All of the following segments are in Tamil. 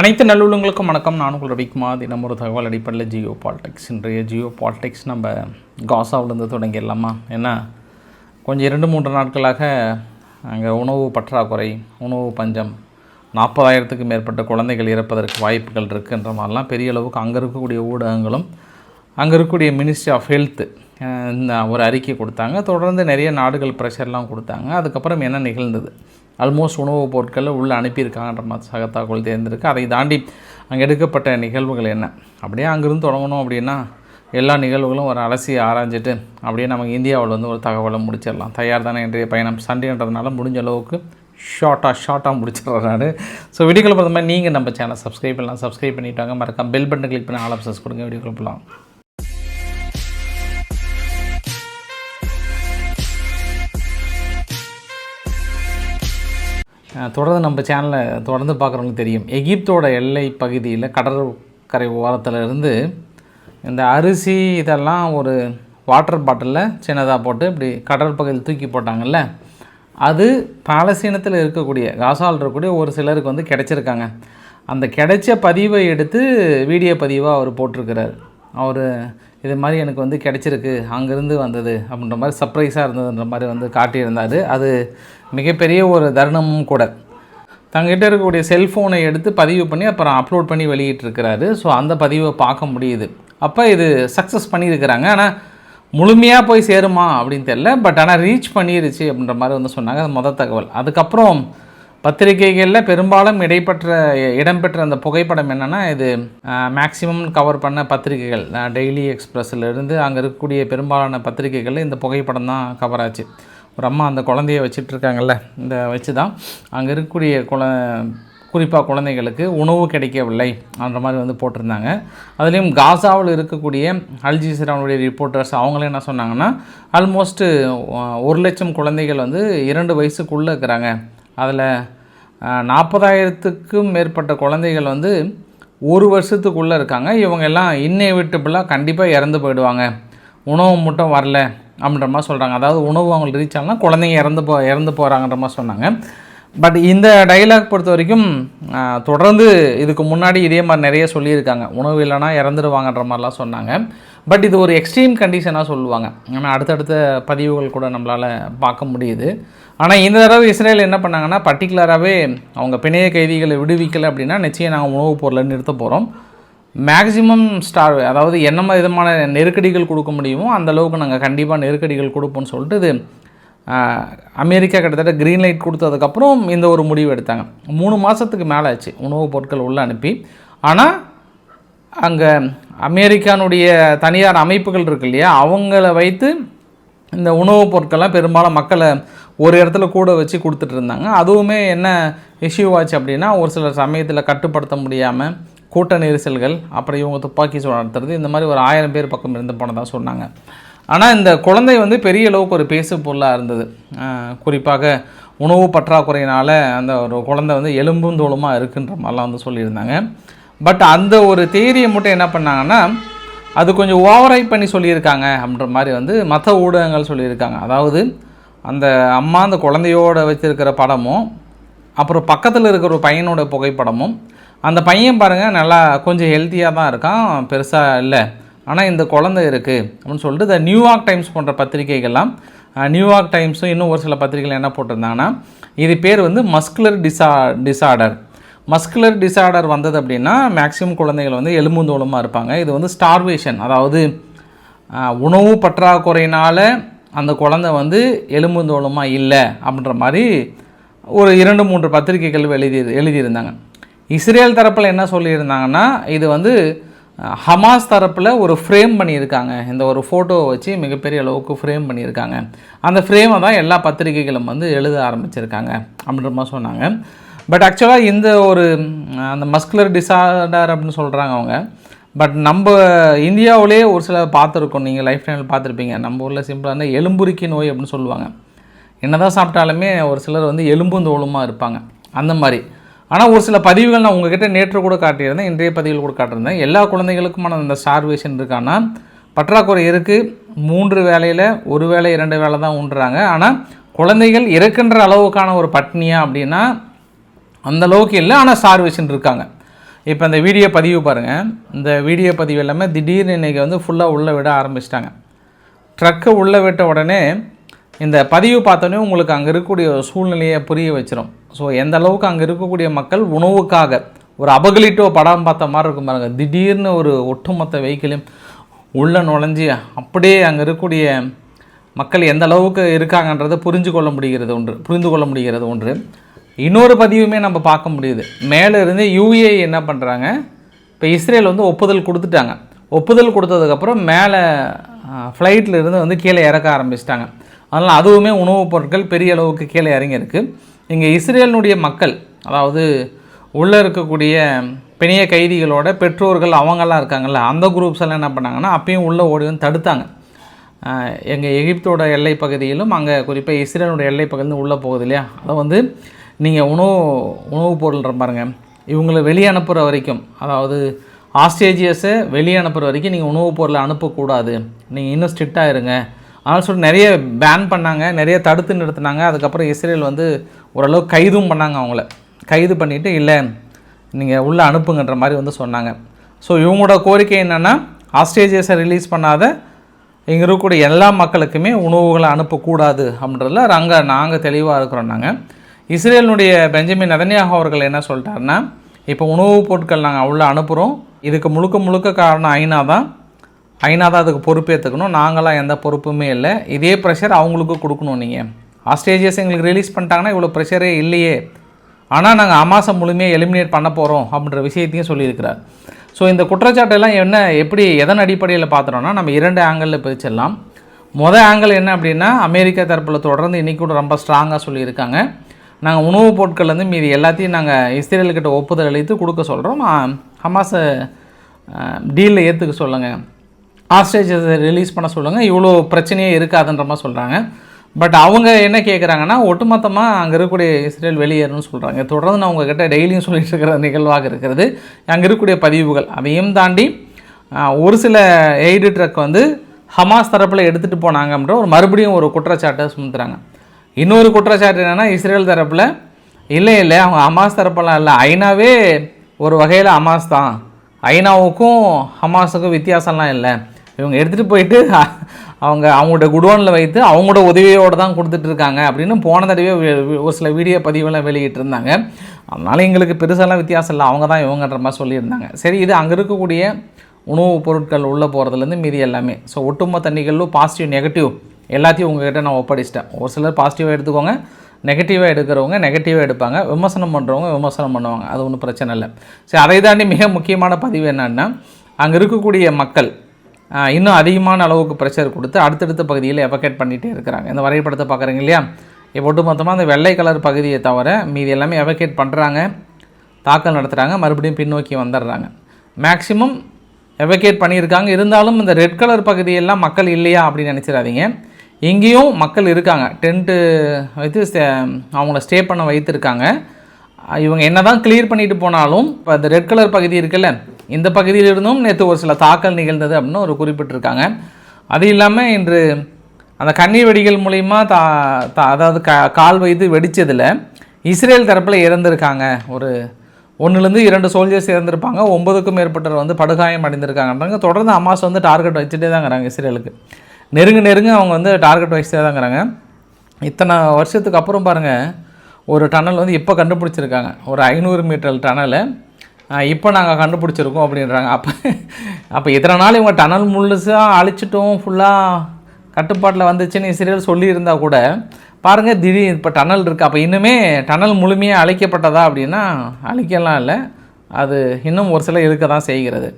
அனைத்து நல்லுள்ளங்களுக்கும் வணக்கம். நான் உங்கள் ரவிக்குமார் தினம் ஒரு தகவல் அடிப்படையில் ஜியோ பாலிடிக்ஸ். இன்றைய ஜியோ பாலிடிக்ஸ் நம்ம காசாவிலேருந்து தொடங்கிடலாமா? ஏன்னா கொஞ்சம் இரண்டு மூன்று நாட்களாக அங்கே உணவு பற்றாக்குறை உணவு பஞ்சம் நாற்பதாயிரத்துக்கு மேற்பட்ட குழந்தைகள் இறப்பதற்கு வாய்ப்புகள் இருக்குன்ற மாதிரிலாம் பெரிய அளவுக்கு அங்கே இருக்கக்கூடிய ஊடகங்களும் அங்கே இருக்கக்கூடிய மினிஸ்ட்ரி ஆஃப் ஹெல்த்து இந்த ஒரு அறிக்கை கொடுத்தாங்க. தொடர்ந்து நிறைய நாடுகள் ப்ரெஷர்லாம் கொடுத்தாங்க. அதுக்கப்புறம் என்ன நிகழ்ந்தது? ஆல்மோஸ்ட் உணவுப் பொருட்களை உள்ளே அனுப்பியிருக்காங்கன்ற மாதிரி சக தகவல் தேர்ந்திருக்கு. அதை தாண்டி அங்கே எடுக்கப்பட்ட நிகழ்வுகள் என்ன? அப்படியே அங்கேருந்து தொடங்கணும் அப்படின்னா எல்லா நிகழ்வுகளும் ஒரு அலசி ஆராய்ஞ்சிட்டு அப்படியே நமக்கு இந்தியாவில் வந்து ஒரு தகவலை முடிச்சிடலாம். தயார் தானே இன்றைய பயணம். சண்டேன்றதுனால முடிஞ்ச அளவுக்கு ஷார்ட்டாக ஷார்ட்டாக முடிச்சிடுறேன் நான். ஸோ வீடியோக்குள்ள பொறுத்த மாதிரி நீங்கள் நம்ம சேனல் சப்ஸ்கிரைப் பண்ணலாம். சப்ஸ்கிரைப் பண்ணிட்டாங்க மறக்காம பெல் பட்டன் கிளிக் பண்ணி ஆல் ஆப்ஷன்ஸ் கொடுங்க. வீடியோக்குள்ள போகலாம். தொடர்ந்து நம்ம சேனலை தொடர்ந்து பார்க்குறவங்களுக்கு தெரியும். எகிப்தோட எல்லை பகுதியில் கடற்கரை ஓரத்தில் இருந்து இந்த அரிசி இதெல்லாம் ஒரு வாட்டர் பாட்டிலில் சின்னதாக போட்டு இப்படி கடற்பகுதியில் தூக்கி போட்டாங்கல்ல அது பாலஸ்தீனத்தில் இருக்கக்கூடிய காசால் இருக்கக்கூடிய ஒரு சிலருக்கு வந்து கிடச்சிருக்காங்க. அந்த கிடைச்ச பதிவை எடுத்து வீடியோ பதிவாக அவர் போட்டிருக்கிறார். அவர் இது மாதிரி எனக்கு வந்து கிடச்சிருக்கு அங்கேருந்து வந்தது அப்படின்ற மாதிரி சர்ப்ரைஸாக இருந்ததுன்ற மாதிரி வந்து காட்டியிருந்தார். அது மிகப்பெரிய ஒரு தருணமும் கூட. தங்கிட்ட இருக்கக்கூடிய செல்ஃபோனை எடுத்து பதிவு பண்ணி அப்புறம் அப்லோட் பண்ணி வெளியிட்டிருக்கிறாரு. ஸோ அந்த பதிவை பார்க்க முடியுது. அப்போ இது சக்ஸஸ் பண்ணியிருக்கிறாங்க. ஆனால் முழுமையாக போய் சேருமா அப்படின்னு தெரில பட் ஆனால் ரீச் பண்ணிருச்சு அப்படின்ற மாதிரி வந்து சொன்னாங்க. அது மொதல் தகவல். அதுக்கப்புறம் பத்திரிகைகளில் பெரும்பாலும் இடைப்பெற்ற இடம்பெற்ற அந்த புகைப்படம் என்னென்னா இது மேக்ஸிமம் கவர் பண்ண பத்திரிகைகள். டெய்லி எக்ஸ்பிரஸ்லேருந்து அங்கே இருக்கக்கூடிய பெரும்பாலான பத்திரிகைகளில் இந்த புகைப்படம் தான் கவர் ஆச்சு. ஒரு அம்மா அந்த குழந்தைய வச்சிட்ருக்காங்கல்ல இந்த வச்சு தான் அங்கே இருக்கக்கூடிய குழ குறிப்பாக குழந்தைகளுக்கு உணவு கிடைக்கவில்லை அந்த மாதிரி வந்து போட்டிருந்தாங்க. அதுலேயும் காசாவில் இருக்கக்கூடிய அல்ஜிசிராவுடைய ரிப்போர்ட்டர்ஸ் அவங்களே என்ன சொன்னாங்கன்னா ஆல்மோஸ்ட்டு ஒரு லட்சம் குழந்தைகள் வந்து இரண்டு வயசுக்குள்ளே இருக்கிறாங்க. அதில் நாற்பதாயிரத்துக்கும் மேற்பட்ட குழந்தைகள் வந்து ஒரு வருஷத்துக்குள்ளே இருக்காங்க. இவங்க எல்லாம் இன்னெவிட்டபிளாக கண்டிப்பாக இறந்து போயிடுவாங்க. உணவு மட்டும் வரல அப்படின்ற மாதிரி சொல்கிறாங்க அதாவது உணவு அவங்களுக்கு ரீச் ஆனால் குழந்தைங்க இறந்து போ இறந்து போகிறாங்கன்ற மாதிரி சொன்னாங்க. பட் இந்த டைலாக் பொறுத்த வரைக்கும் தொடர்ந்து இதுக்கு முன்னாடி இதே மாதிரி நிறைய சொல்லியிருக்காங்க. உணவு இல்லைன்னா இறந்துடுவாங்கன்ற மாதிரிலாம் சொன்னாங்க. பட் இது ஒரு எக்ஸ்ட்ரீம் கண்டிஷனாக சொல்லுவாங்க. ஏன்னா அடுத்தடுத்த பதிவுகள் கூட நம்மளால் பார்க்க முடியுது. ஆனால் இந்த தடவை இஸ்ரேல் என்ன பண்ணாங்கன்னா பர்டிகுலராகவே அவங்க பிணைய கைதிகளை விடுவிக்கலை அப்படின்னா நிச்சயம் நாங்கள் உணவுப் பொருளை நிறுத்த போகிறோம் மேக்ஸிமம் ஸ்டார் அதாவது என்ன விதமான நெருக்கடிகள் கொடுக்க முடியுமோ அந்தளவுக்கு நாங்கள் கண்டிப்பாக நெருக்கடிகள் கொடுப்போம்னு சொல்லிட்டு இது அமெரிக்கா கிட்டத்தட்ட க்ரீன் லைட் கொடுத்ததுக்கப்புறம் இந்த ஒரு முடிவு எடுத்தாங்க. மூணு மாதத்துக்கு மேலே ஆச்சு உணவுப் பொருட்கள் உள்ளே அனுப்பி. ஆனால் அங்கே அமெரிக்கானுடைய தனியார் அமைப்புகள் இருக்கு இல்லையா அவங்கள வைத்து இந்த உணவுப் பொருட்கள்லாம் பெரும்பாலும் மக்களை ஒரு இடத்துல கூட வச்சு கொடுத்துட்டு இருந்தாங்க. அதுவுமே என்ன இஷ்யூ ஆச்சு அப்படின்னா ஒரு சில சமயத்தில் கட்டுப்படுத்த முடியாமல் கூட்ட நெரிசல்கள் அப்புறம் இவங்க துப்பாக்கி சூடு நடத்துறது இந்த மாதிரி ஒரு ஆயிரம் பேர் பக்கம் இருந்து போனதாக சொன்னாங்க. ஆனால் இந்த குழந்தை வந்து பெரிய அளவுக்கு ஒரு பேசு பொருளாக இருந்தது. குறிப்பாக உணவு பற்றாக்குறையினால் அந்த ஒரு குழந்தை வந்து எலும்பும் தோளுமாக இருக்குன்ற மாதிரிலாம் வந்து சொல்லியிருந்தாங்க. பட் அந்த ஒரு தேரியை மட்டும் என்ன பண்ணாங்கன்னா அது கொஞ்சம் ஓவரைட் பண்ணி சொல்லியிருக்காங்க அப்படின்ற மாதிரி வந்து மற்ற ஊடகங்கள் சொல்லியிருக்காங்க. அதாவது அந்த அம்மா அந்த குழந்தையோட வச்சுருக்கிற படமும் அப்புறம் பக்கத்தில் இருக்கிற ஒரு பையனோட புகைப்படமும் அந்த பையன் பாருங்கள் நல்லா கொஞ்சம் ஹெல்த்தியாக தான் இருக்கான் பெருசாக இல்லை. ஆனால் இந்த குழந்தை இருக்குது அப்படின்னு சொல்லிட்டு இந்த நியூயார்க் டைம்ஸ் போன்ற பத்திரிகைகள்லாம் நியூயார்க் டைம்ஸும் இன்னும் ஒரு சில பத்திரிகைகள் என்ன போட்டிருந்தாங்கன்னா இது பேர் வந்து மஸ்குலர் டிசா டிசார்டர் மஸ்குலர் டிசார்டர் வந்தது அப்படின்னா மேக்ஸிமம் குழந்தைகள் வந்து எலும்புந்தோளமாக இருப்பாங்க. இது வந்து ஸ்டார்வேஷன் அதாவது உணவு பற்றாக்குறையினால் அந்த குழந்தை வந்து எலும்புந்தோளமாக இல்லை அப்படின்ற மாதிரி ஒரு இரண்டு மூன்று பத்திரிகைகள் எழுதி எழுதியிருந்தாங்க. இஸ்ரேல் தரப்பில் என்ன சொல்லியிருந்தாங்கன்னா இது வந்து ஹமாஸ் தரப்பில் ஒரு ஃப்ரேம் பண்ணியிருக்காங்க. இந்த ஒரு ஃபோட்டோவை வச்சு மிகப்பெரிய அளவுக்கு ஃப்ரேம் பண்ணியிருக்காங்க. அந்த ஃப்ரேமை தான் எல்லா பத்திரிகைகளும் வந்து எழுத ஆரம்பிச்சிருக்காங்க அப்படின்ற மாதிரி சொன்னாங்க. பட் ஆக்சுவலாக இந்த ஒரு அந்த மஸ்குலர் டிசார்டர் அப்படின்னு சொல்கிறாங்க அவங்க. பட் நம்ம இந்தியாவிலே ஒரு சில பார்த்துருக்கோம். நீங்கள் லைஃப் டைமில் பார்த்துருப்பீங்க. நம்ம ஊரில் சிம்பிளான எலும்புருக்கி நோய் அப்படின்னு சொல்லுவாங்க. என்ன தான் சாப்பிட்டாலுமே ஒரு சிலர் வந்து எலும்பும் தோளுமாக இருப்பாங்க. அந்த மாதிரி. ஆனால் ஒரு சில பதிவுகள் நான் உங்ககிட்ட நேற்று கூட காட்டியிருந்தேன். இன்றைய பதிவுகள் கூட காட்டியிருந்தேன். எல்லா குழந்தைகளுக்குமான அந்த ஸ்டார்வேஷன் இருக்கான்னா பற்றாக்குறை இருக்குது மூன்று வேலையில் ஒரு வேளை இரண்டு வேலை தான் உண்றாங்க ஆனால் குழந்தைகள் இறக்கின்ற அளவுக்கான ஒரு பட்னியா அப்படின்னா அந்த அளவுக்கு இல்லை. ஆனால் ஸ்டார்வேஷன் இருக்காங்க. இப்போ இந்த வீடியோ பதிவு பாருங்கள் இந்த வீடியோ பதிவு எல்லாமே திடீர்னு இன்றைக்கி வந்து ஃபுல்லாக உள்ளே விட ஆரம்பிச்சிட்டாங்க. ட்ரக்கை உள்ளே விட்ட உடனே இந்த பதிவு பார்த்தோன்னே உங்களுக்கு அங்கே இருக்கக்கூடிய ஒரு சூழ்நிலையை புரிய வச்சிடும் ஸோ எந்த அளவுக்கு அங்கே இருக்கக்கூடிய மக்கள் உணவுக்காக ஒரு அபகலிட்டோ படம் பார்த்த மாதிரி இருக்கும் பாருங்க. திடீர்னு ஒரு ஒட்டுமொத்த வெஹிக்கிளையும் உள்ளே நுழைஞ்சி அப்படியே அங்கே இருக்கக்கூடிய மக்கள் எந்த அளவுக்கு இருக்காங்கன்றதை புரிஞ்சு கொள்ள முடிகிறது ஒன்று புரிந்து கொள்ள முடிகிறது ஒன்று. இன்னொரு பதிவுமே நம்ம பார்க்க முடியுது. மேலே இருந்து யூஏ என்ன பண்ணுறாங்க இப்போ இஸ்ரேல் வந்து ஒப்புதல் கொடுத்துட்டாங்க. ஒப்புதல் கொடுத்ததுக்கப்புறம் மேலே ஃப்ளைட்டில் இருந்து வந்து கீழே இறக்க ஆரம்பிச்சிட்டாங்க. அதனால் அதுவுமே உணவுப் பொருட்கள் பெரிய அளவுக்கு கீழே இறங்கியிருக்கு. இங்கே இஸ்ரேலினுடைய மக்கள் அதாவது உள்ளே இருக்கக்கூடிய பெணிய கைதிகளோட பெற்றோர்கள் அவங்கெல்லாம் இருக்காங்கல்ல அந்த குரூப்ஸ் எல்லாம் என்ன பண்ணாங்கன்னா அப்பயும் உள்ளே ஓடி வந்து தடுத்தாங்க. எங்கள் எகிப்தோட எல்லை பகுதியிலும் அங்கே குறிப்பாக இஸ்ரேலோட எல்லை பகுதியிலும் உள்ளே போகுது இல்லையா? அதை வந்து நீங்கள் உணவு உணவுப் பொருள்ன்ற பாருங்கள் இவங்களை வெளியே அனுப்புகிற வரைக்கும் அதாவது ஆஸ்ட்ரேஜியஸை வெளியே அனுப்புகிற வரைக்கும் நீங்கள் உணவுப் பொருளை அனுப்பக்கூடாது. நீங்கள் இன்னும் ஸ்ட்ரிக்டாக இருங்க. அதனால் சொல்லி நிறைய பேன் பண்ணாங்க நிறைய தடுத்து நிறுத்தினாங்க. அதுக்கப்புறம் இஸ்ரேல் வந்து ஓரளவு கைதும் பண்ணாங்க அவங்கள. கைது பண்ணிவிட்டு இல்லை நீங்கள் உள்ளே அனுப்புங்கன்ற மாதிரி வந்து சொன்னாங்க. ஸோ இவங்களோட கோரிக்கை என்னென்னா ஆஸ்ட்ரேஜியஸை ரிலீஸ் பண்ணாத இங்கே இருக்கக்கூடிய எல்லா மக்களுக்குமே உணவுகளை அனுப்பக்கூடாது அப்படின்றதுல அங்கே நாங்கள் தெளிவாக இருக்கிறோம் நாங்கள் இஸ்ரேலினுடைய பெஞ்சமின் நதன்யாகு அவர்கள் என்ன சொல்லிட்டாருன்னா இப்போ உணவுப் பொருட்கள் நாங்கள் அவ்வளோ அனுப்புகிறோம் இதுக்கு முழுக்க முழுக்க காரணம் ஐநா தான். ஐநா தான் அதுக்கு பொறுப்பேற்றுக்கணும் நாங்களாம் எந்த பொறுப்புமே இல்லை. இதே ப்ரெஷர் அவங்களுக்கு கொடுக்கணும் நீங்கள் ஆஸ்ட்ரேலியஸ் எங்களுக்கு ரிலீஸ் பண்ணிட்டாங்கன்னா இவ்வளோ ப்ரெஷரே இல்லையே. ஆனால் நாங்கள் அமாசம் முழுமையாக எலிமினேட் பண்ண போகிறோம் அப்படின்ற விஷயத்தையும் சொல்லியிருக்கிறார். ஸோ இந்த குற்றச்சாட்டெல்லாம் என்ன எப்படி எதன் அடிப்படையில் பார்த்துறோன்னா நம்ம இரண்டு ஆங்கிளில் பிரிச்சிடலாம். மொதல் ஆங்கிள் என்ன அப்படின்னா அமெரிக்கா தரப்பில் தொடர்ந்து இன்றைக்கூட ரொம்ப ஸ்ட்ராங்காக சொல்லியிருக்காங்க. நாங்கள் உணவுப் பொருட்கள்லேருந்து மீதி எல்லாத்தையும் நாங்கள் இஸ்ரேல்கிட்ட ஒப்புதல் அளித்து கொடுக்க சொல்கிறோம் ஹமாஸை டீலில் ஏற்றுக்க சொல்லுங்கள் ஆஸ்ட்ரேஜை ரிலீஸ் பண்ண சொல்லுங்கள் இவ்வளோ பிரச்சனையே இருக்காதுன்ற மாதிரி சொல்கிறாங்க பட் அவங்க என்ன கேட்குறாங்கன்னா ஒட்டுமொத்தமாக அங்கே இருக்கக்கூடிய இஸ்ரேல் வெளியேறணும்னு சொல்கிறாங்க தொடர்ந்து நான் உங்ககிட்ட டெய்லியும் சொல்லிட்டு இருக்கிற நிகழ்வாக இருக்கிறது. அங்கே இருக்கக்கூடிய பதிவுகள் அதையும் தாண்டி ஒரு சில எய்டு ட்ரக் வந்து ஹமாஸ் தரப்பில் எடுத்துகிட்டு போனாங்கன்ற ஒரு மறுபடியும் ஒரு குற்றச்சாட்டை சுமத்துறாங்க. இன்னொரு குற்றச்சாட்டு என்னென்னா இஸ்ரேல் தரப்பில் இல்லை இல்லை அவங்க ஹமாஸ் தரப்பெல்லாம் இல்லை. ஐநாவே ஒரு வகையில் ஹமாஸ் தான். ஐநாவுக்கும் ஹமாஸுக்கும் வித்தியாசம்லாம் இல்லை. இவங்க எடுத்துகிட்டு போயிட்டு அவங்க அவங்களோட குடோனில் வைத்து அவங்களோட உதவியோடு தான் கொடுத்துட்ருக்காங்க அப்படின்னு போன தடவை ஒரு சில வீடியோ பதிவெல்லாம் வெளியிட்டிருந்தாங்க அதனால் எங்களுக்கு பெருசெல்லாம் வித்தியாசம் இல்லை. அவங்க தான் இவங்கன்ற மாதிரி சொல்லியிருந்தாங்க. சரி இது அங்கே இருக்கக்கூடிய உணவுப் பொருட்கள் உள்ளே போகிறதுலேருந்து மீதி எல்லாமே. ஸோ ஒட்டுமொத்த நிகழ்வு பாசிட்டிவ் நெகட்டிவ் எல்லாத்தையும் உங்ககிட்ட நான் ஒப்படைச்சிட்டேன். ஒரு சிலர் பாசிட்டிவாக எடுத்துக்கோங்க நெகட்டிவாக எடுக்கிறவங்க நெகட்டிவாக எடுப்பாங்க. விமர்சனம் பண்ணுறவங்க விமர்சனம் பண்ணுவாங்க. அது ஒன்றும் பிரச்சனை இல்லை. சரி அதை தாண்டி மிக முக்கியமான பதிவு என்னன்னா அங்கே இருக்கக்கூடிய மக்கள் இன்னும் அதிகமான அளவுக்கு ப்ரெஷர் கொடுத்து அடுத்தடுத்த பகுதியில் எவகேட் பண்ணிகிட்டே இருக்கிறாங்க. இந்த வரைபடத்தை பார்க்குறீங்க இல்லையா? இப்போ ஒட்டுமொத்தமாக அந்த வெள்ளை கலர் பகுதியை தவிர மீதி எல்லாமே எவகேட் பண்ணுறாங்க தாக்கல் நடத்துகிறாங்க மறுபடியும் பின்னோக்கி வந்துடுறாங்க. மேக்சிமம் எவகேட் பண்ணியிருக்காங்க. இருந்தாலும் இந்த ரெட் கலர் பகுதியெல்லாம் மக்கள் இல்லையா அப்படின்னு நினச்சிடாதீங்க. இங்கேயும் மக்கள் இருக்காங்க. டென்ட்டு வைத்து அவங்கள ஸ்டே பண்ண வைத்திருக்காங்க. இவங்க என்ன தான் கிளியர் பண்ணிட்டு போனாலும் இப்போ இந்த ரெட் கலர் பகுதி இருக்குல்ல இந்த பகுதியிலிருந்தும் நேற்று ஒரு சில தாக்கல் நிகழ்ந்தது அப்படின்னு ஒரு குறிப்பிட்டிருக்காங்க. அது இல்லாமல் இன்று அந்த கண்ணீர் வெடிகள் மூலிமா தா தா அதாவது க கால் வைத்து வெடித்ததில் இஸ்ரேல் தரப்பில் இறந்திருக்காங்க. ஒரு ஒன்றுலேருந்து இரண்டு சோல்ஜர்ஸ் இறந்திருப்பாங்க. ஒன்பதுக்கும் மேற்பட்டவர் வந்து படுகாயம் அடைந்திருக்காங்கன்றாங்க தொடர்ந்து அமாஸ் வந்து டார்கெட் வச்சுட்டே தாங்கிறாங்க இஸ்ரேலுக்கு. நெருங்க நெருங்க அவங்க வந்து டார்கெட் வைஸ் தாங்கிறாங்க இத்தனை வருஷத்துக்கு அப்புறம் பாருங்கள் ஒரு டனல் வந்து இப்போ கண்டுபிடிச்சிருக்காங்க. ஒரு ஐநூறு மீட்டர் டனலை இப்போ நாங்கள் கண்டுபிடிச்சிருக்கோம் அப்படின்றாங்க. அப்போ அப்போ இத்தனை நாள் இவங்க டனல் முழுசாக அழிச்சிட்டோம் ஃபுல்லாக கட்டுப்பாட்டில் வந்துச்சுன்னு இஸ்ரேல் சொல்லியிருந்தா கூட பாருங்கள் திடீர் இப்போ டனல் இருக்குது அப்போ இன்னுமே டனல் முழுமையாக அழிக்கப்பட்டதா அப்படின்னா அழிக்கலாம் இல்லை. அது இன்னும் ஒரு சில இருக்க தான் செய்கிறது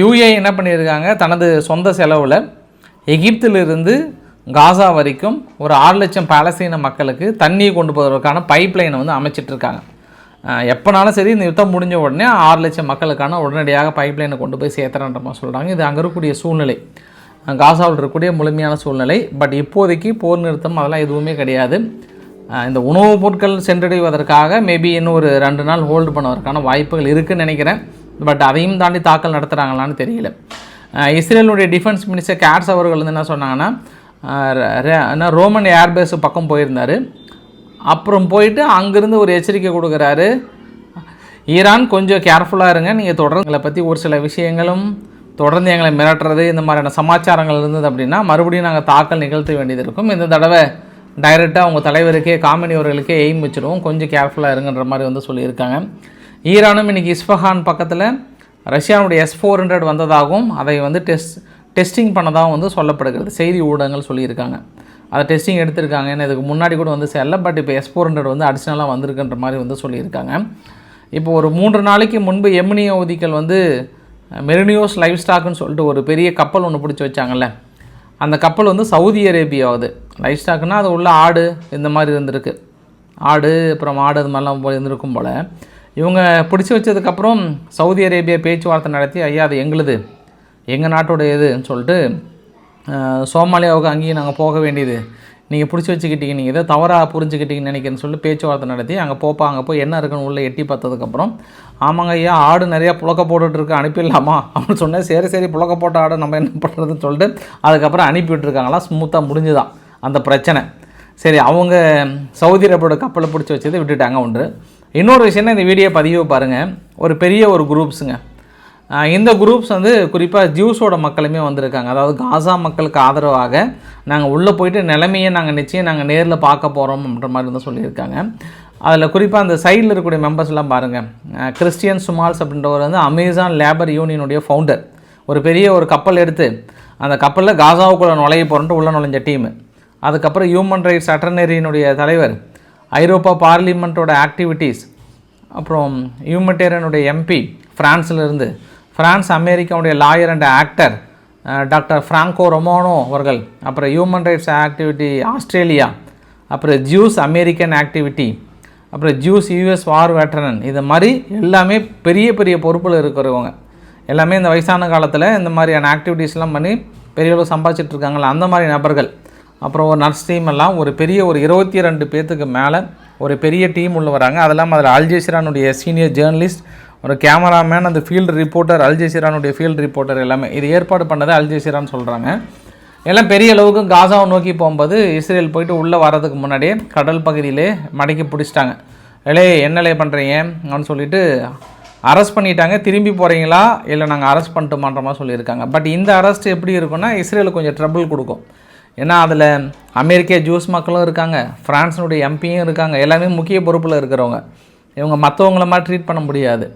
யூஏ என்ன பண்ணியிருக்காங்க தனது சொந்த செலவில் எகிப்திலிருந்து காசா வரைக்கும் ஒரு ஆறு லட்சம் பாலஸ்தீன மக்களுக்கு தண்ணியை கொண்டு போவதற்கான பைப் லைனை வந்து அமைச்சிட்ருக்காங்க. எப்போனாலும் சரி இந்த யுத்தம் முடிஞ்ச உடனே ஆறு லட்சம் மக்களுக்கான உடனடியாக பைப் லைனை கொண்டு போய் சேர்த்துறன்ற மாதிரி சொல்கிறாங்க இது அங்கே இருக்கக்கூடிய சூழ்நிலை. காசாவில் இருக்கக்கூடிய முழுமையான சூழ்நிலை. பட் இப்போதைக்கு போர் நிறுத்தம் அதெல்லாம் எதுவுமே கிடையாது. இந்த உணவுப் பொருட்கள் சென்றடைவதற்காக மேபி இன்னும் ஒரு ரெண்டு நாள் ஹோல்டு பண்ணுவதற்கான வாய்ப்புகள் இருக்குதுன்னு நினைக்கிறேன். பட் அதையும் தாண்டி தாக்கல் நடத்துகிறாங்களான்னு தெரியல. இஸ்ரேலுடைய டிஃபென்ஸ் மினிஸ்டர் கேட்ஸ் அவர்கள் வந்து என்ன சொன்னாங்கன்னா அஹ் ரோமன் ஏர்பேஸ் பக்கம் போயிருந்தார். அப்புறம் போயிட்டு அங்கேருந்து ஒரு எச்சரிக்கை கொடுக்குறாரு. ஈரான் கொஞ்சம் கேர்ஃபுல்லாக இருங்க. நீங்கள் தொடர்ந்து எங்களை பற்றி ஒரு சில விஷயங்களும் தொடர்ந்து எங்களை மிரட்டுறது இந்த மாதிரியான சமாச்சாரங்கள் இருந்தது அப்படின்னா மறுபடியும் நாங்கள் தாக்கல் நிகழ்த்த வேண்டியது இருக்கும். இந்த தடவை டைரெக்டாக அவங்க தலைவருக்கே காமெடி அவர்களுக்கே எய்ம் வச்சுருவோம். கொஞ்சம் கேர்ஃபுல்லாக இருங்கன்ற மாதிரி வந்து சொல்லியிருக்காங்க. ஈரானும் இன்றைக்கி இஸ்ஃபஹான் பக்கத்தில் ரஷ்யாவுடைய எஸ் ஃபோர் ஹண்ட்ரட் வந்ததாகவும் அதை வந்து டெஸ்ட் டெஸ்டிங் பண்ணதாகவும் வந்து சொல்லப்படுகிறது. செய்தி ஊடகங்கள் சொல்லியிருக்காங்க. அதை டெஸ்டிங் எடுத்திருக்காங்க. ஏன்னா இதுக்கு முன்னாடி கூட வந்து செல்ல பட் இப்போ எஸ் ஃபோர் ஹண்ட்ரட் வந்து அடிஷ்னலாக வந்திருக்குன்ற மாதிரி வந்து சொல்லியிருக்காங்க. இப்போ ஒரு மூன்று நாளைக்கு முன்பு எம்னி அவதிகள் வந்து மெரினியோஸ் லைவ் ஸ்டாக்குன்னு சொல்லிட்டு ஒரு பெரிய கப்பல் ஒன்று பிடிச்சி வச்சாங்கல்ல. அந்த கப்பல் வந்து சவுதி அரேபியாவது. லைஃப் ஸ்டாக்குன்னா அது உள்ள ஆடு இந்த மாதிரி இருந்திருக்கு. ஆடு அப்புறம் ஆடு அது மாதிரிலாம் போய் இருந்திருக்கும் போல். இவங்க பிடிச்சி வச்சதுக்கப்புறம் சவுதி அரேபியா பேச்சுவார்த்தை நடத்தி ஐயா அது எங்களுது. எங்கள் நாட்டோட இதுன்னு சொல்லிட்டு சோமாலியாவுக்கு அங்கேயும் நாங்கள் போக வேண்டியது. நீங்கள் பிடிச்சி வச்சுக்கிட்டீங்க நீங்கள் இதை தவறாக புரிஞ்சுக்கிட்டீங்கன்னு நினைக்கிறேன்னு சொல்லி பேச்சுவார்த்தை நடத்தி அங்கே போப்பா அங்கே போய் என்ன இருக்குன்னு உள்ளே எட்டி பார்த்ததுக்கப்புறம் ஆமாங்க ஐயா ஆடு நிறையா புழக்க போட்டுட்ருக்கு அனுப்பிடலாமா? அப்படின்னு சொன்னேன். சரி சரி புழக்க போட்ட ஆடு நம்ம என்ன பண்ணுறதுன்னு சொல்லிட்டு அதுக்கப்புறம் அனுப்பிவிட்டுருக்காங்களா ஸ்மூத்தாக முடிஞ்சுதான் அந்த பிரச்சனை. சரி அவங்க சவுதி அரேபியோட கப்பலை பிடிச்சி வச்சதை விட்டுட்டாங்க ஒன்று. இன்னொரு விஷயம்னா இந்த வீடியோ பதிவு பாருங்கள் ஒரு பெரிய ஒரு குரூப்ஸுங்க இந்த குரூப்ஸ் வந்து குறிப்பாக ஜூஸோட மக்களுமே வந்திருக்காங்க. அதாவது காசா மக்களுக்கு ஆதரவாக நாங்கள் உள்ளே போயிட்டு நிலைமையை நாங்கள் நிச்சயம் நாங்கள் நேரில் பார்க்க போகிறோம் அப்படின்ற மாதிரி வந்து சொல்லியிருக்காங்க. அதில் குறிப்பாக அந்த சைடில் இருக்கக்கூடிய மெம்பர்ஸ்லாம் பாருங்கள் கிறிஸ்டியன் சுமால்ஸ் அப்படின்றவர் வந்து அமேசான் லேபர் யூனியனுடைய ஃபவுண்டர் ஒரு பெரிய ஒரு கப்பல் எடுத்து அந்த கப்பலில் காசாவுக்குள்ளே நுழைய போகிறோன்ட்டு உள்ள நுழைஞ்ச டீமு அதுக்கப்புறம் ஹியூமன் ரைட்ஸ் அட்டர்னரியினுடைய தலைவர் ஐரோப்பா பார்லிமெண்ட்டோட ஆக்டிவிட்டீஸ் அப்புறம் ஹியூமட்டேரியனுடைய எம்பி ஃப்ரான்ஸிலிருந்து ஃப்ரான்ஸ் அமெரிக்காவுடைய lawyer and actor doctor Franco Romano அவர்கள் அப்புறம் ஹியூமன் ரைட்ஸ் ஆக்டிவிட்டி ஆஸ்திரேலியா அப்புறம் ஜூஸ் அமெரிக்கன் ஆக்டிவிட்டி அப்புறம் ஜூஸ் யூஎஸ் வார் வேட்டரன் இது மாதிரி எல்லாமே பெரிய பெரிய பொறுப்பில் இருக்கிறவங்க. எல்லாமே இந்த வயசான காலத்தில் இந்த மாதிரியான ஆக்டிவிட்டீஸ்லாம் பண்ணி பெரிய அளவு சம்பாதிச்சிட்ருக்காங்களா அந்த மாதிரி நபர்கள். அப்புறம் ஒரு நர்ஸ் டீம் எல்லாம் ஒரு பெரிய ஒரு இருபத்தி ரெண்டு பேர்த்துக்கு மேலே ஒரு பெரிய டீம் உள்ள வராங்க. அதெல்லாம் அதில் அல்ஜெசிரானுடைய சீனியர் ஜேர்னலிஸ்ட் ஒரு கேமராமேன் அந்த ஃபீல்டு ரிப்போர்ட்டர் அல்ஜெசிரானுடைய ஃபீல்டு ரிப்போர்ட்டர் எல்லாமே. இது ஏற்பாடு பண்ணது அல்ஜெசிரான்னு சொல்கிறாங்க எல்லாம் பெரிய அளவுக்கு காசாவை நோக்கி போகும்போது இஸ்ரேல் போயிட்டு உள்ளே வர்றதுக்கு முன்னாடியே கடல் பகுதியிலே மடக்கி பிடிச்சிட்டாங்க. இலே என்னலே பண்ணுறீங்க அப்படின்னு சொல்லிட்டு அரெஸ்ட் பண்ணிட்டாங்க. திரும்பி போகிறீங்களா இல்லை நாங்கள் அரெஸ்ட் பண்ணிட்டு மாட்டோமா சொல்லியிருக்காங்க. பட் இந்த அரெஸ்ட் எப்படி இருக்குன்னா இஸ்ரேலுக்கு கொஞ்சம் ட்ரபிள் கொடுக்கும். ஏன்னா அதில் அமெரிக்க ஜூஸ் மக்களும் இருக்காங்க ஃப்ரான்ஸினுடைய எம்பியும் இருக்காங்க எல்லாமே முக்கிய பொறுப்பில் இருக்கிறவங்க. இவங்க மற்றவங்கள மாதிரி ட்ரீட் பண்ண முடியாது.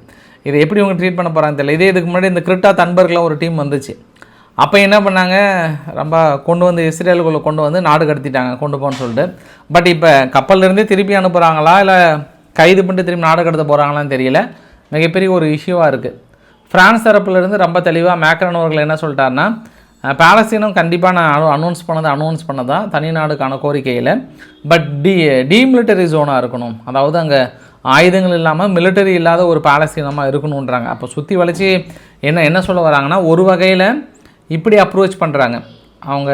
இதை எப்படி இவங்க ட்ரீட் பண்ண போகிறாங்க தெரியல. இதே இதுக்கு முன்னாடி இந்த கிரிப்டா தன்பர்கில் ஒரு டீம் வந்துச்சு. அப்போ என்ன பண்ணாங்க? ரொம்ப கொண்டு வந்து இஸ்ரேலுக்குள்ளே கொண்டு வந்து நாடு கடத்திட்டாங்க கொண்டு போகணும்னு சொல்லிட்டு. பட் இப்போ கப்பல்லேருந்தே திருப்பி அனுப்புகிறாங்களா இல்லை கைது பண்ணிட்டு திரும்பி நாடு கடத்த போகிறாங்களான்னு தெரியல. மிகப்பெரிய ஒரு இஷ்யூவாக இருக்குது ஃப்ரான்ஸ் தரப்புலேருந்து ரொம்ப தெளிவாக மேக்ரன் அவர்கள் என்ன சொல்லிட்டாருன்னா பாலஸ்தீனம் கண்டிப்பாக நான் அனௌன்ஸ் பண்ணது அனௌன்ஸ் பண்ணதான் தனி நாடுக்கான கோரிக்கையில். பட் டி டீமிலிட்டரி ஜோனாக இருக்கணும். அதாவது அங்கே ஆயுதங்கள் இல்லாமல் மிலிட்டரி இல்லாத ஒரு பாலஸ்தீனமாக இருக்கணுன்றாங்க அப்போ சுற்றி வளைச்சி என்ன என்ன சொல்ல வராங்கன்னா ஒரு வகையில் இப்படி அப்ரோச் பண்ணுறாங்க அவங்க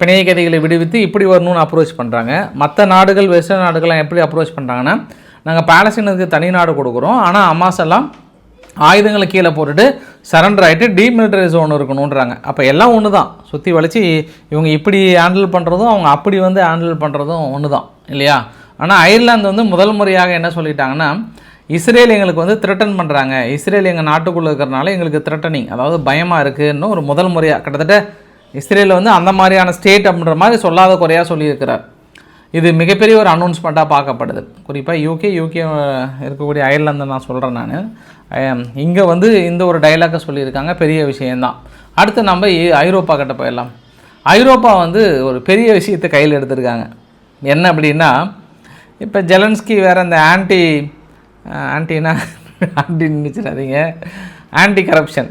பிணைய கதைகளை விடுவித்து இப்படி வரணும்னு அப்ரோச் பண்ணுறாங்க மற்ற நாடுகள் வெஸ்டர்ன் நாடுகள்லாம் எப்படி அப்ரோச் பண்ணுறாங்கன்னா நாங்கள் பாலஸ்தீனத்துக்கு தனி நாடு கொடுக்குறோம். ஆனால் அமாஸ் எல்லாம் ஆயுதங்களை கீழே போட்டுட்டு சரண்டர் ஆகிட்டு டீமிலிட்டரி ஜோன் இருக்கணுன்றாங்க அப்போ எல்லாம் ஒன்று தான் சுற்றி வளைச்சி இவங்க இப்படி ஹேண்டில் பண்ணுறதும் அவங்க அப்படி வந்து ஹேண்டில் பண்ணுறதும் ஒன்று தான் இல்லையா? ஆனால் அயர்லாந்து வந்து முதல் முறையாக என்ன சொல்லிட்டாங்கன்னா இஸ்ரேல் எங்களுக்கு வந்து த்ரெட்டன் பண்ணுறாங்க இஸ்ரேல் எங்கள் நாட்டுக்குள்ளே இருக்கிறனால எங்களுக்கு த்ரெட்டனிங் அதாவது பயமாக இருக்குதுன்னு ஒரு முதல் முறையாக கிட்டத்தட்ட இஸ்ரேலில் வந்து அந்த மாதிரியான ஸ்டேட் அப்படின்ற மாதிரி சொல்லாத குறையாக சொல்லியிருக்கிறார். இது மிகப்பெரிய ஒரு அனௌன்ஸ்மெண்ட்டாக பார்க்கப்படுது. குறிப்பாக யூகே யூகே இருக்கக்கூடிய அயர்லாந்து நான் சொல்கிறேன் நான். இங்கே வந்து இந்த ஒரு டைலாக்கை சொல்லியிருக்காங்க பெரிய விஷயந்தான் அடுத்து நம்ம ஐரோப்பா கிட்ட போயிடலாம். ஐரோப்பா வந்து ஒரு பெரிய விஷயத்தை கையில் எடுத்திருக்காங்க. என்ன அப்படின்னா இப்போ ஜெலன்ஸ்கி வேறு இந்த ஆன்டி ஆன்டினா ஆன்டின்னு நினச்சிடாதீங்க. ஆன்டி கரப்ஷன்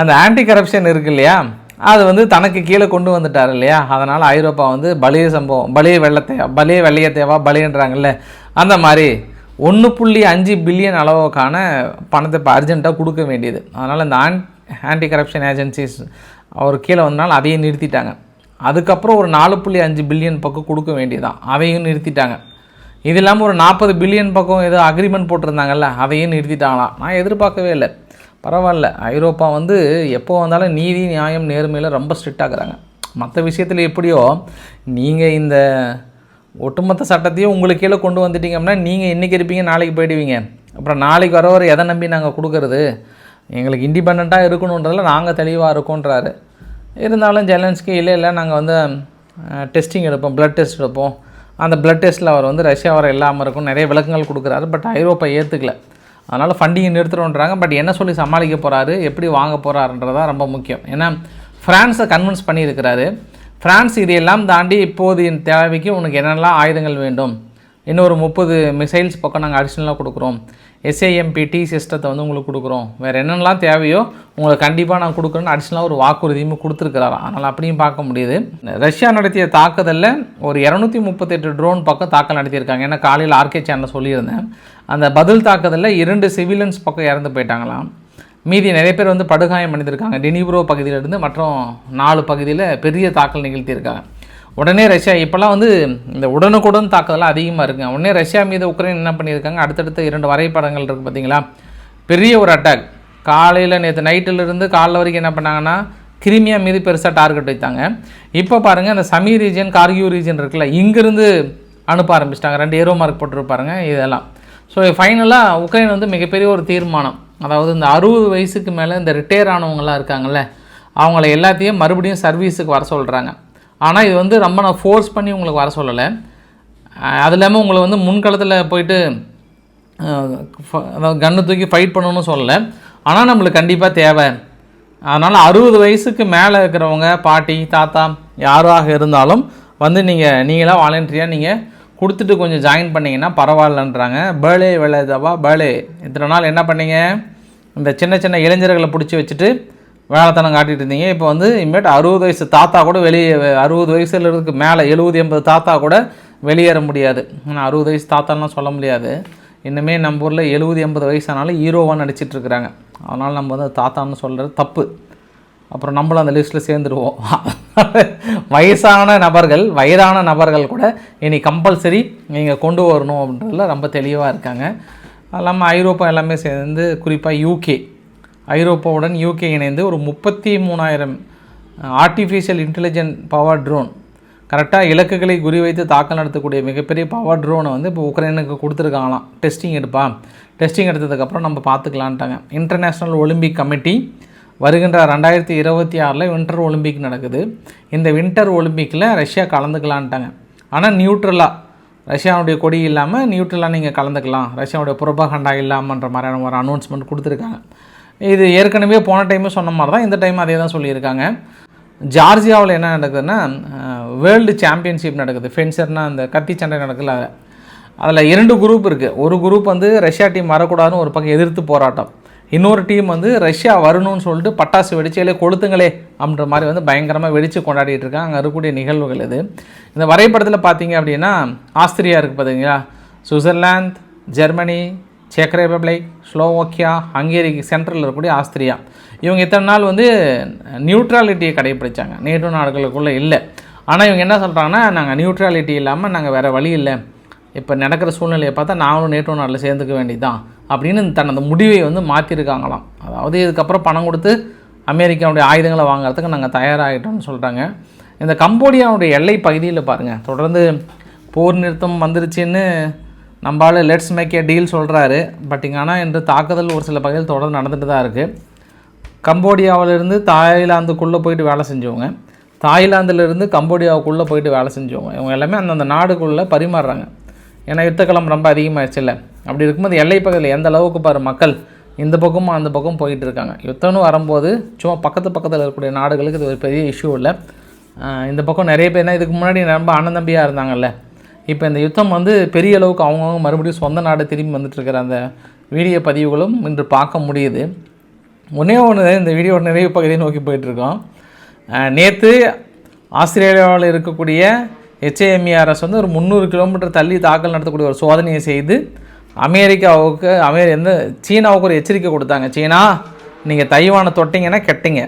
அந்த ஆன்டி கரப்ஷன் இருக்கு இல்லையா? அது வந்து தனக்கு கீழே கொண்டு வந்துட்டார் இல்லையா? அதனால் ஐரோப்பா வந்து பலிய சம்பவம் பலிய வெள்ளத்தேவா பலிய வெள்ளைய தேவா பலியன்றாங்கல்ல அந்த மாதிரி ஒன்று புள்ளி அஞ்சு பில்லியன் அளவுக்கான பணத்தை இப்போ அர்ஜென்ட்டாக கொடுக்க வேண்டியது. அதனால் இந்த ஆன் ஆன்டி கரப்ஷன் ஏஜென்சிஸ் அவர் கீழே வந்தனால அதையும் நிறுத்திட்டாங்க. அதுக்கப்புறம் ஒரு நாலு புள்ளி அஞ்சு பில்லியன் பக்கம் கொடுக்க வேண்டியதான் அதையும் நிறுத்திட்டாங்க. இது இல்லாமல் ஒரு நாற்பது பில்லியன் பக்கம் ஏதோ அக்ரிமெண்ட் போட்டிருந்தாங்கல்ல அதையும் நிறுத்திட்டாங்களாம். நான் எதிர்பார்க்கவே இல்லை. பரவாயில்ல. ஐரோப்பா வந்து எப்போ வந்தாலும் நீதி நியாயம் நேர்மையில் ரொம்ப ஸ்ட்ரிக்ட் ஆகுறாங்க. மற்ற விஷயத்தில் எப்படியோ நீங்கள் இந்த ஒட்டுமொத்த சட்டத்தையும் உங்களுக்கு கீழே கொண்டு வந்துட்டீங்க அப்படின்னா நீங்கள் இன்றைக்கி இருப்பீங்க நாளைக்கு போயிடுவீங்க. அப்புறம் நாளைக்கு வரவர் எதை நம்பி நாங்கள் கொடுக்கறது? எங்களுக்கு இண்டிபெண்ட்டாக இருக்கணுன்றதில் நாங்கள் தெளிவாக இருக்கோன்றாரு. இருந்தாலும் ஜெலன்ஸ்கி இல்லை இல்லை நாங்கள் வந்து டெஸ்டிங் எடுப்போம் ப்ளட் டெஸ்ட் எடுப்போம். அந்த ப்ளட் டெஸ்ட்டில் அவர் வந்து ரஷ்யா வர இல்லாமல் இருக்கும். நிறைய விளக்கங்கள் கொடுக்குறாரு. பட் ஐரோப்பா ஏற்றுக்கல அதனால் ஃபண்டிங்கை நிறுத்துறோன்றாங்க. பட் என்ன சொல்லி சமாளிக்க போகிறாரு எப்படி வாங்க போகிறாருன்றதான் ரொம்ப முக்கியம். ஏன்னா ஃப்ரான்ஸை கன்வின்ஸ் பண்ணியிருக்கிறாரு. ஃப்ரான்ஸ் இதையெல்லாம் தாண்டி இப்போது என் தேவைக்கு உனக்கு என்னெல்லாம் ஆயுதங்கள் வேண்டும்? இன்னொரு முப்பது மிசைல்ஸ் பக்கம் நாங்கள் அடிஷ்னலாக கொடுக்குறோம். எஸ்ஏஎம்பிடி சிஸ்டத்தை வந்து உங்களுக்கு கொடுக்குறோம். வேறு என்னென்னலாம் தேவையோ உங்களுக்கு கண்டிப்பாக நான் கொடுக்குறேன்னு அடிஷ்னலாக ஒரு வாக்குறுதியும் கொடுத்துருக்கிறாராம். அதனால் அப்படியும் பார்க்க முடியுது. ரஷ்யா நடத்திய தாக்குதலில் ஒரு இரநூத்தி முப்பத்தெட்டு ட்ரோன் பக்கம் தாக்கல் நடத்தியிருக்காங்க. ஏன்னா காலையில் ஆர்கே சேனலில் சொல்லியிருந்தேன். அந்த பதில் தாக்குதலில் இரண்டு சிவிலியன்ஸ் பக்கம் இறந்து போயிட்டாங்களாம். மீதி நிறைய பேர் வந்து படுகாயம் அடைந்திருக்காங்க. டெனிப்ரோ பகுதியிலிருந்து மற்றும் நாலு பகுதியில் பெரிய தாக்கல் நிகழ்த்தியிருக்காங்க. உடனே ரஷ்யா இப்போல்லாம் வந்து இந்த உடனுக்குடன் தாக்குதலாம் அதிகமாக இருக்குங்க. உடனே ரஷ்யா மீது உக்ரைன் என்ன பண்ணியிருக்காங்க? அடுத்தடுத்த இரண்டு வரைபடங்கள் இருக்குது பார்த்தீங்களா பெரிய ஒரு அட்டாக் காலையில் நேற்று நைட்டிலிருந்து காலைல வரைக்கும் என்ன பண்ணாங்கன்னா கிரிமியா மீது பெருசாக டார்கெட் வைத்தாங்க. இப்போ பாருங்கள் அந்த சமி ரீஜன் கார்கியூ ரீஜன் இருக்குல்ல இங்கேருந்து அனுப்ப ஆரம்பிச்சிட்டாங்க. ரெண்டு ஏரோ மார்க் போட்டிருப்பாருங்க இதெல்லாம். ஸோ ஃபைனலாக உக்ரைன் வந்து மிகப்பெரிய ஒரு தீர்மானம். அதாவது இந்த அறுபது வயசுக்கு மேலே இந்த ரிட்டையர் ஆனவங்களாம் இருக்காங்கல்ல அவங்கள எல்லாத்தையும் மறுபடியும் சர்வீஸுக்கு வர சொல்கிறாங்க ஆனால் இது வந்து ரொம்ப நான் ஃபோர்ஸ் பண்ணி உங்களுக்கு வர சொல்லலை. அது இல்லாமல் உங்களை வந்து முன்களத்தில் போயிட்டு அதாவது கன்று தூக்கி ஃபைட் பண்ணணும்னு சொல்லலை. ஆனால் நம்மளுக்கு கண்டிப்பாக தேவை. அதனால் அறுபது வயசுக்கு மேலே இருக்கிறவங்க பாட்டி தாத்தா யாராக இருந்தாலும் வந்து நீங்கள் நீங்களாக வாலண்டரியாக நீங்கள் கொடுத்துட்டு கொஞ்சம் ஜாயின் பண்ணிங்கன்னா பரவாயில்லன்றாங்க. பேர்லே வேலைதவா பேர்லே இத்தனை நாள் என்ன பண்ணீங்க? இந்த சின்ன சின்ன இளைஞர்களை பிடிச்சி வச்சுட்டு வேலைத்தனம் காட்டிகிட்டு இருந்தீங்க. இப்போ வந்து இனிமேட்டு அறுபது வயசு தாத்தா கூட வெளியே அறுபது வயசுல இருக்கு மேலே எழுபது எண்பது தாத்தா கூட வெளியேற முடியாது. ஆனால் அறுபது வயசு தாத்தாலாம் சொல்ல முடியாது. இன்னுமே நம்ம ஊரில் எழுபது எண்பது வயசானாலும் ஹீரோவாக நடிச்சிட்ருக்குறாங்க அதனால் நம்ம வந்து தாத்தான்னு சொல்கிறது தப்பு. அப்புறம் நம்மளும் அந்த லிஸ்ட்டில் சேர்ந்துருவோம். வயசான நபர்கள் வயதான நபர்கள் கூட இனி கம்பல்சரி நீங்கள் கொண்டு வரணும் அப்படின்றதுல ரொம்ப தெளிவாக இருக்காங்க. அது இல்லாமல் ஐரோப்பா எல்லாமே சேர்ந்து குறிப்பாக யூகே ஐரோப்பாவுடன் யூகே இணைந்து ஒரு முப்பத்தி மூணாயிரம் ஆர்டிஃபிஷியல் இன்டெலிஜென்ட் பவர் ட்ரோன் கரெக்டாக இலக்குகளை குறிவைத்து தாக்கல் நடத்தக்கூடிய மிகப்பெரிய பவர் ட்ரோனை வந்து இப்போ உக்ரைனுக்கு கொடுத்துருக்காங்களாம். டெஸ்டிங் எடுப்பா. டெஸ்டிங் எடுத்ததுக்கப்புறம் நம்ம பார்த்துக்கலான்ட்டாங்க. இன்டர்நேஷ்னல் ஒலிம்பிக் கமிட்டி வருகின்ற ரெண்டாயிரத்தி இருபத்தி ஆறில் வின்டர் ஒலிம்பிக் நடக்குது. இந்த வின்டர் ஒலிம்பிக்கில் ரஷ்யா கலந்துக்கலான்ட்டாங்க. ஆனால் நியூட்ரலாக ரஷ்யாவுடைய கொடி இல்லாமல் நியூட்ரலாக நீங்கள் கலந்துக்கலாம். ரஷ்யாவுடைய புரபகண்டா இல்லாமன்ற மாதிரியான ஒரு அனௌன்ஸ்மெண்ட் கொடுத்துருக்காங்க. இது ஏற்கனவே போன டைமும் சொன்ன மாதிரி தான் இந்த டைம் அதே தான் சொல்லியிருக்காங்க. ஜார்ஜியாவில் என்ன நடக்குதுன்னா வேர்ல்டு சாம்பியன்ஷிப் நடக்குது. ஃபென்சர்னால் அந்த கத்தி சண்டை நடக்கல. அதில் இரண்டு குரூப் இருக்குது ஒரு குரூப் வந்து ரஷ்யா டீம் வரக்கூடாதுன்னு ஒரு பக்கம் எதிர்த்து போராட்டம். இன்னொரு டீம் வந்து ரஷ்யா வரணும்னு சொல்லிட்டு பட்டாசு வெடிச்சேலே கொளுத்துங்களே அப்படின்ற மாதிரி வந்து பயங்கரமாக வெடித்து கொண்டாடிட்டு இருக்காங்க. அங்கே இருக்கக்கூடிய நிகழ்வுகள் இது. இந்த வரைபடத்தில் பார்த்தீங்க அப்படின்னா ஆஸ்திரியா இருக்குது பார்த்தீங்களா சுவிட்சர்லாந்து ஜெர்மனி செக் ரிபப்ளிக் ஸ்லோவோக்கியா ஹங்கேரிக்கு சென்ட்ரலில் இருக்கக்கூடிய ஆஸ்திரியா. இவங்க இத்தனை நாள் வந்து நியூட்ராலிட்டியை கடைப்பிடிச்சாங்க. நேட்டோ நாடுகளுக்குள்ளே இல்லை. ஆனால் இவங்க என்ன சொல்கிறாங்கன்னா நாங்கள் நியூட்ராலிட்டி இல்லாமல் நாங்கள் வேறு வழி இல்லை. இப்போ நடக்கிற சூழ்நிலையை பார்த்தா நாங்களும் நேட்டோ நாட்டில் சேர்ந்துக்க வேண்டியதுதான் அப்படின்னு தனது முடிவை வந்து மாற்றிருக்காங்களாம் அதாவது இதுக்கப்புறம் பணம் கொடுத்து அமெரிக்காவுடைய ஆயுதங்களை வாங்குறதுக்கு நாங்கள் தயாராகிட்டோம்னு சொல்கிறாங்க இந்த கம்போடியாவுடைய எல்லை பகுதியில் பாருங்கள் தொடர்ந்து போர் நிறுத்தம் வந்துருச்சுன்னு நம்மளால லெட்ஸ் மேக் ஏ டீல் சொல்கிறாரு பட் இங்கே ஆனால் இன்று தாக்குதல் ஒரு சில பகுதியில் தொடர்ந்து நடந்துட்டு தான் இருக்குது கம்போடியாவிலிருந்து தாய்லாந்துக்குள்ளே போயிட்டு வேலை செஞ்சவங்க. தாய்லாந்துலேருந்து கம்போடியாவுக்குள்ளே போயிட்டு வேலை செஞ்சவங்க. இவங்க எல்லாமே அந்தந்த நாடுக்குள்ளே பரிமாறுறாங்க. ஏன்னா யுத்தக்களம் ரொம்ப அதிகமாகிடுச்சு இல்லை. அப்படி இருக்கும்போது எல்லை பகுதியில் எந்த அளவுக்கு பாரு மக்கள் இந்த பக்கமும் அந்த பக்கம் போயிட்டு இருக்காங்க. யுத்தம்னு வரும்போது சும்மா பக்கத்து பக்கத்தில் இருக்கக்கூடிய நாடுகளுக்கு இது ஒரு பெரிய இஷ்யூ இல்லை. இந்த பக்கம் நிறைய பேர் இதுக்கு முன்னாடி ரொம்ப அண்ணன் தம்பியாக இருந்தாங்கல்ல. இப்போ இந்த யுத்தம் வந்து பெரிய அளவுக்கு அவங்கவுங்க மறுபடியும் சொந்த நாடு திரும்பி வந்துட்டு இருக்கிற அந்த வீடியோ பதிவுகளும் இன்று பார்க்க முடியுது. ஒன்றே ஒன்று இந்த வீடியோ நிறைவு பகுதியை நோக்கி போயிட்டுருக்கோம். நேற்று ஆஸ்திரேலியாவில் இருக்கக்கூடிய ஹெச்ஏஎம்இஆர்எஸ் வந்து ஒரு முந்நூறு கிலோமீட்டர் தள்ளி தாக்கல் நடத்தக்கூடிய ஒரு சோதனையை செய்து அமெரிக்காவுக்கு அமெரி எந்த சீனாவுக்கு ஒரு எச்சரிக்கை கொடுத்தாங்க. சீனா நீங்கள் தைவானை தொட்டிங்கன்னா கெட்டிங்க.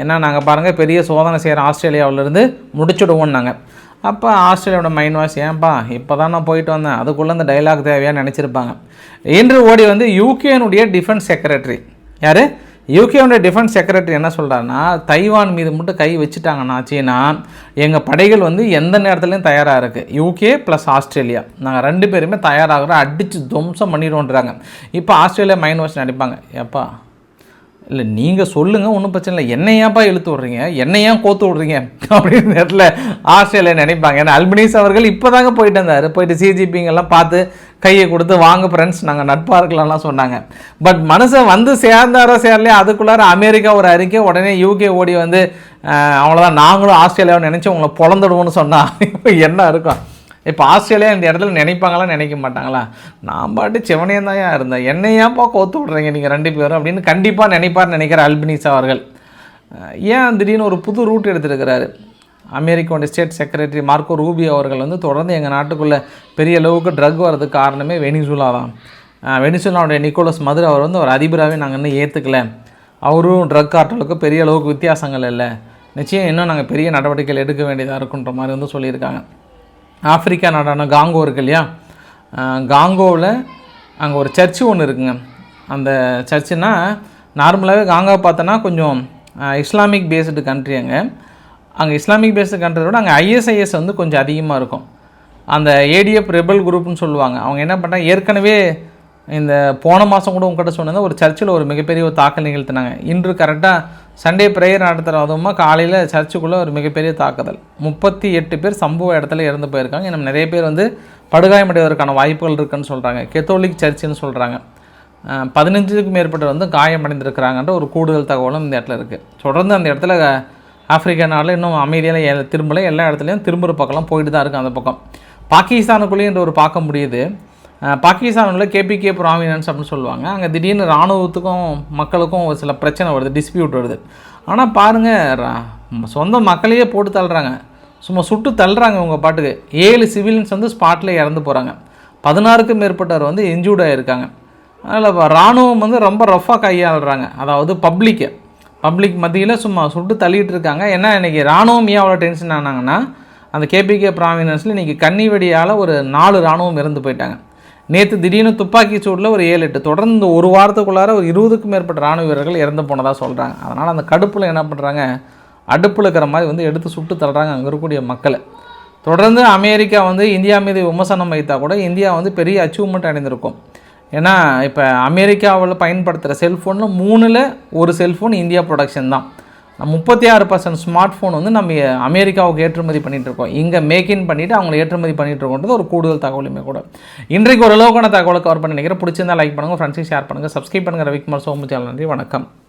ஏன்னா நாங்கள் பாருங்கள் பெரிய சோதனை செய்கிற ஆஸ்திரேலியாவிலேருந்து முடிச்சுடுவோம் நாங்கள் அப்போ ஆஸ்திரேலியாவோட மைண்ட் வாஷ் ஏன்பா இப்போ தான் நான் போயிட்டு வந்தேன். அதுக்குள்ளே அந்த டைலாக் தேவையான்னு நினச்சிருப்பாங்க. இன்று ஓடி வந்து யூகேனுடைய டிஃபென்ஸ் செக்ரட்டரி யார்? யூகேவோட டிஃபென்ஸ் செக்ரட்டரி என்ன சொல்கிறாருன்னா தைவான் மீது மட்டும் கை வச்சுட்டாங்கன்னா சீனா. எங்கள் படைகள் வந்து எந்த நேரத்துலையும் தயாராக இருக்குது யூகே ப்ளஸ் ஆஸ்திரேலியா. நாங்கள் ரெண்டு பேருமே தயாராகிறோம். அடித்து துவம்சம் பண்ணிடுவோன்றாங்க. இப்போ ஆஸ்திரேலியா மைண்ட் வாஷ் நடிப்பாங்க. எப்பா இல்லை நீங்கள் சொல்லுங்கள் ஒன்றும் பிரச்சனை இல்லை. என்னை ஏன்ப்பா இழுத்து விட்றீங்க? என்னை ஏன் கோத்து விட்றீங்க? அப்படின்னு நேரத்தில் ஆஸ்திரேலியா நினைப்பாங்க. ஏன்னா அல்பனீஸ் அவர்கள் இப்போ தாங்க போயிட்டு இருந்தார் போயிட்டு சிஜிபிங்கெல்லாம் பார்த்து கையை கொடுத்து வாங்க ஃப்ரெண்ட்ஸ் நாங்கள் நட்பாக இருக்கலாம்லாம் சொன்னாங்க. பட் மனுஷன் வந்து சேர்ந்தாரோ சேரலையோ அதுக்குள்ளார அமெரிக்கா ஒரு அறிக்கை உடனே யூகே ஓடி வந்து அவ்வளோதான் நாங்களும் ஆஸ்திரேலியாவை நினச்சி உங்களை பிறந்துடுவோன்னு சொன்னால் இப்போ என்ன இருக்கும் இப்போ ஆஸ்திரேலியா இந்த இடத்துல நினைப்பாங்களா நினைக்க மாட்டாங்களா? நான் பாட்டு சிவனையும் தான் இருந்தேன் என்னையாப்பா கோத்து விட்றீங்க நீங்கள் ரெண்டு பேரும் அப்படின்னு கண்டிப்பாக நினைப்பார் நினைக்கிற அல்பினிஸ் அவர்கள். ஏன் திடீர்னு ஒரு புது ரூட் எடுத்துருக்கிறாரு? அமெரிக்காவோட ஸ்டேட் செக்ரட்டரி மார்க்கோ ரூபி அவர்கள் வந்து தொடர்ந்து எங்கள் நாட்டுக்குள்ளே பெரிய அளவுக்கு ட்ரக் வர்றதுக்கு காரணமே வெனிசுலா தான். வெனிசுலாவுடைய நிக்கோலஸ் மதுரை அவர் வந்து ஒரு அதிபராகவே நாங்கள் இன்னும் ஏற்றுக்கல அவரும் ட்ரக் கார்ட்டலுக்கு பெரிய அளவுக்கு வித்தியாசங்கள் இல்லை. நிச்சயம் இன்னும் நாங்கள் பெரிய நடவடிக்கைகள் எடுக்க வேண்டியதாக இருக்குன்ற மாதிரி வந்து சொல்லியிருக்காங்க. ஆப்பிரிக்கா நாடான காங்கோ இருக்கு இல்லையா? காங்கோவில் அங்கே ஒரு சர்ச்சு ஒன்று இருக்குங்க. அந்த சர்ச்சுனா நார்மலாகவே காங்கோ பார்த்தோன்னா கொஞ்சம் இஸ்லாமிக் பேஸ்டு கண்ட்ரி அங்கே. அங்கே இஸ்லாமிக் பேஸ்டு கண்ட்ரி விட அங்கே ஐஎஸ்ஐஎஸ் வந்து கொஞ்சம் அதிகமாக இருக்கும். அந்த ஏடிஎஃப் ரெபல் குரூப்னு சொல்லுவாங்க. அவங்க என்ன பண்ணாங்க ஏற்கனவே இந்த போன மாதம் கூட உங்ககிட்ட சொன்னது ஒரு சர்ச்சில் ஒரு மிகப்பெரிய ஒரு தாக்கல் நிகழ்த்தினாங்க. இன்று கரெக்டாக சண்டே ப்ரேயர் நடத்துகிற அதுவுமா காலையில் சர்ச்சுக்குள்ளே ஒரு மிகப்பெரிய தாக்குதல். முப்பத்தி எட்டு பேர் சம்பவ இடத்துல இறந்து போயிருக்காங்க. இன்னும் நிறைய பேர் வந்து படுகாயமடைவதற்கான வாய்ப்புகள் இருக்குன்னு சொல்கிறாங்க கெத்தோலிக் சர்ச்சுன்னு சொல்கிறாங்க பதினஞ்சுக்கும் மேற்பட்டவர் வந்து காயமடைந்திருக்கிறாங்கன்ற ஒரு கூடுதல் தகவலும் இந்த இடத்துல இருக்குது தொடர்ந்து அந்த இடத்துல ஆப்பிரிக்கா நாட்டில் இன்னும் அமைதியான திரும்பலை எல்லா இடத்துலையும் திரும்புகிற பக்கம்லாம் போயிட்டு தான் இருக்குது அந்த பக்கம். பாகிஸ்தானுக்குள்ளேயும் ஒரு பார்க்க முடியுது. பாகிஸ்தானில் கேபிகே ப்ராமினன்ஸ் அப்படின்னு சொல்லுவாங்க. அங்கே திடீர்னு இராணுவத்துக்கும் மக்களுக்கும் ஒரு சில பிரச்சனை வருது டிஸ்பியூட் வருது. ஆனால் பாருங்கள் சொந்த மக்களையே போட்டு தள்ளுறாங்க. சும்மா சுட்டு தள்ளுறாங்க உங்கள் பாட்டுக்கு. ஏழு சிவிலியன்ஸ் வந்து ஸ்பாட்டில் இறந்து போகிறாங்க பதினாறுக்கும் மேற்பட்டவர் வந்து இன்ஜூர்ட் ஆகியிருக்காங்க அதில் இராணுவம் வந்து ரொம்ப ரஃப்பாக கையாளுறாங்க. அதாவது பப்ளிக்கு பப்ளிக் மத்தியில் சும்மா சுட்டு தள்ளிட்டு இருக்காங்க. ஏன்னா இன்றைக்கி இராணுவம் ஏன் அவ்வளோ டென்ஷன் ஆனாங்கன்னா அந்த கேபிகே ப்ராமினன்ஸில் இன்றைக்கி கன்னி வெடியால் ஒரு நாலு இராணுவம் இறந்து போயிட்டாங்க. நேற்று திடீர்னு துப்பாக்கி சூடில் ஒரு ஏழு எட்டு தொடர்ந்து ஒரு வாரத்துக்குள்ளார ஒரு இருபதுக்கும் மேற்பட்ட ராணுவ வீரர்கள் இறந்து போனதாக சொல்கிறாங்க அதனால் அந்த கடுப்பில் என்ன பண்ணுறாங்க அடுப்பில் இருக்கிற மாதிரி வந்து எடுத்து சுட்டு தள்ளுறாங்க அங்கே இருக்கக்கூடிய மக்களை. தொடர்ந்து அமெரிக்கா வந்து இந்தியா மீது விமர்சனம் வைத்தால் கூட இந்தியா வந்து பெரிய அச்சீவ்மெண்ட் அடைந்திருக்கும். ஏன்னா இப்போ அமெரிக்காவில் பயன்படுத்துகிற செல்ஃபோனில் மூணில் ஒரு செல்ஃபோன் இந்தியா ப்ரொடக்ஷன் தான். முப்பத்தி ஆறு பர்சன்ட் ஸ்மார்ட் ஃபோன் வந்து நம்ம அமெரிக்காவுக்கு ஏற்றுமதி பண்ணிட்டு இருக்கோம் இங்கே மேக் இன் பண்ணிவிட்டு அவங்களை ஏற்றுமதி பண்ணிட்டு இருக்கோன்றது ஒரு கூடுதல் தகவலுமே கூட. இன்றைக்கு ஒரு அளவுக்கான தகவலை கவர் பண்ணி நினைக்கிறேன். பிடிச்சிருந்தா லைக் பண்ணுங்கள் ஃப்ரெண்ட்ஸையும் ஷேர் பண்ணுங்கள் சப்ஸ்கிரைப் பண்ணுங்கள் ரவிக்குமார் சோமு சேனல் நன்றி வணக்கம்.